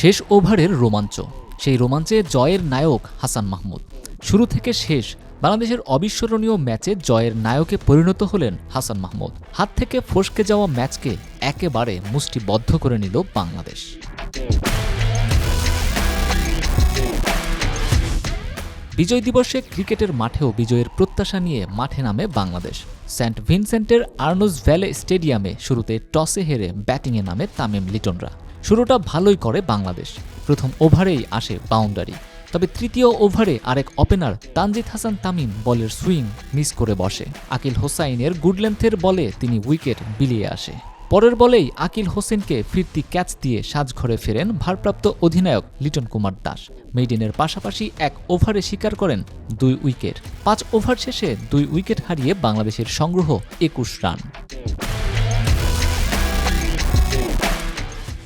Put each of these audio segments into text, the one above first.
শেষ ওভারের রোমাঞ্চ। সেই রোমাঞ্চে জয়ের নায়ক হাসান মাহমুদ। শুরু থেকে শেষ বাংলাদেশের অবিস্মরণীয় ম্যাচে জয়ের নায়কে পরিণত হলেন হাসান মাহমুদ। হাত থেকে ফসকে যাওয়া ম্যাচকে একেবারে মুষ্টিবদ্ধ করে নিল বাংলাদেশ। বিজয় দিবসে ক্রিকেটের মাঠেও বিজয়ের প্রত্যাশা নিয়ে মাঠে নামে বাংলাদেশ। সেন্ট ভিনসেন্টের আর্নোস ভ্যালে স্টেডিয়ামে শুরুতে টসে হেরে ব্যাটিংয়ে নামে তামিম লিটনরা। শুরুটা ভালোই করে বাংলাদেশ। প্রথম ওভারেই আসে বাউন্ডারি। তবে তৃতীয় ওভারে আরেক ওপেনার তানজিদ হাসান তামিম বলের সুইং মিস করে বসে। আকিল হোসাইনের গুড লেন্থের বলে তিনি উইকেট বিলিয়ে আসে। পরের বলেই আকিল হোসেনকে ফিরতি ক্যাচ দিয়ে সাজঘরে ফেরেন ভারপ্রাপ্ত অধিনায়ক লিটন কুমার দাস। মেইডেনের পাশাপাশি এক ওভারে শিকার করেন দুই উইকেট। পাঁচ ওভার শেষে দুই উইকেট হারিয়ে বাংলাদেশের সংগ্রহ একুশ রান।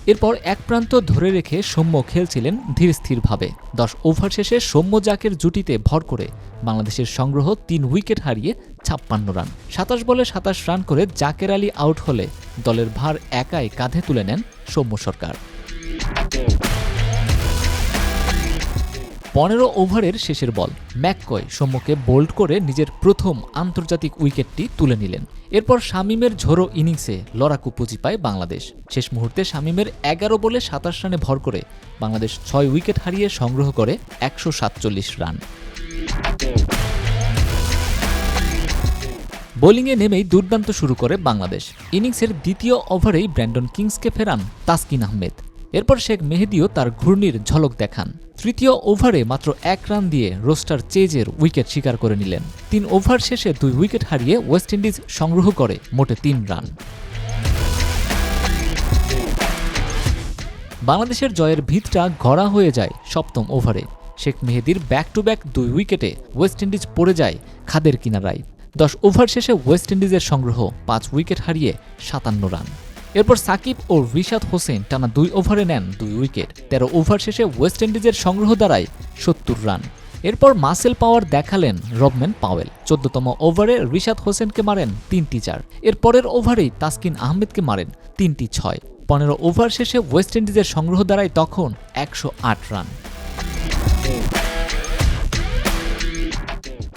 এরপর এক প্রান্ত ধরে রেখে সৌম্য খেলছিলেন ধীর স্থিরভাবে। দশ ওভার শেষে সৌম্য জাকের জুটিতে ভর করে বাংলাদেশের সংগ্রহ তিন উইকেট হারিয়ে ছাপ্পান্ন রান। সাতাশ বলে সাতাশ রান করে জাকের আলী আউট হলে দলের ভার একাই কাঁধে তুলে নেন সৌম্য সরকার। পনেরো ওভারের শেষের বল। ম্যাককয় সৌম্যকে বোল্ড করে নিজের প্রথম আন্তর্জাতিক উইকেটটি তুলে নিলেন। এরপর শামিমের ঝোড়ো ইনিংসে লড়াকু পুঁজি পায় বাংলাদেশ। শেষ মুহূর্তে শামিমের এগারো বলে সাতাশ রানে ভর করে বাংলাদেশ ছয় উইকেট হারিয়ে সংগ্রহ করে একশো সাতচল্লিশ রান। বোলিংয়ে নেমেই দুর্দান্ত শুরু করে বাংলাদেশ। ইনিংসের দ্বিতীয় ওভারেই ব্র্যান্ডন কিংসকে ফেরান তাসকিন আহমেদ। এরপর শেখ মেহেদিও তার ঘূর্ণির ঝলক দেখান। তৃতীয় ওভারে মাত্র এক রান দিয়ে রোস্টার চেজের উইকেট শিকার করে নিলেন। তিন ওভার শেষে দুই উইকেট হারিয়ে ওয়েস্ট ইন্ডিজ সংগ্রহ করে মোটে তিন রান। বাংলাদেশের জয়ের ভিতটা গড়া হয়ে যায় সপ্তম ওভারে। শেখ মেহেদির ব্যাক টু ব্যাক দুই উইকেটে ওয়েস্ট ইন্ডিজ পড়ে যায় খাদের কিনারায়। দশ ওভার শেষে ওয়েস্ট ইন্ডিজের সংগ্রহ পাঁচ উইকেট হারিয়ে সাতান্ন রান। এরপর সাকিব ও রিশাদ হোসেন টানা দুই ওভারে নেন দুই উইকেট। তেরো ওভার শেষে ওয়েস্ট ইন্ডিজের সংগ্রহ দাঁড়ায় সত্তর রান। এরপর মাসেল পাওয়ার দেখালেন রবম্যান পাওয়েল। চোদ্দতম ওভারে রিশাদ হোসেনকে মারেন তিনটি চার। এর পরের ওভারেই তাসকিন আহমেদকে মারেন তিনটি ছয়। পনেরো ওভার শেষে ওয়েস্ট ইন্ডিজের সংগ্রহ দাঁড়ায় তখন একশো আট রান।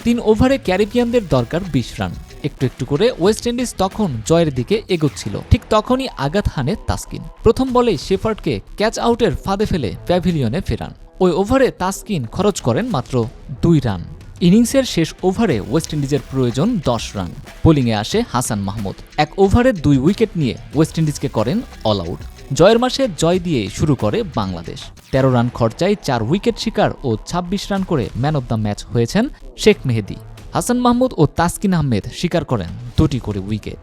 তিন ওভারে ক্যারিবিয়ানদের দরকার বিশ রান। একটু একটু করে ওয়েস্ট ইন্ডিজ তখন জয়ের দিকে এগোচ্ছিল। ঠিক তখনই আঘাত হানে তাসকিন। প্রথম বলেই শেফার্ডকে ক্যাচ আউটের ফাঁদে ফেলে প্যাভিলিয়নে ফেরান। ওই ওভারে তাসকিন খরচ করেন মাত্র দুই রান। ইনিংসের শেষ ওভারে ওয়েস্ট ইন্ডিজের প্রয়োজন দশ রান। বোলিংয়ে আসে হাসান মাহমুদ। এক ওভারে দুই উইকেট নিয়ে ওয়েস্ট ইন্ডিজকে করেন অল আউট। জয়ের মাসে জয় দিয়ে শুরু করে বাংলাদেশ। তেরো রান খরচায় চার উইকেট শিকার ও ২৬ রান করে man of the match Sheikh Sheikh Mehedi. Hasan Mahmud ও তাসকিন আহমেদ স্বীকার করেন দুটি করে উইকেট।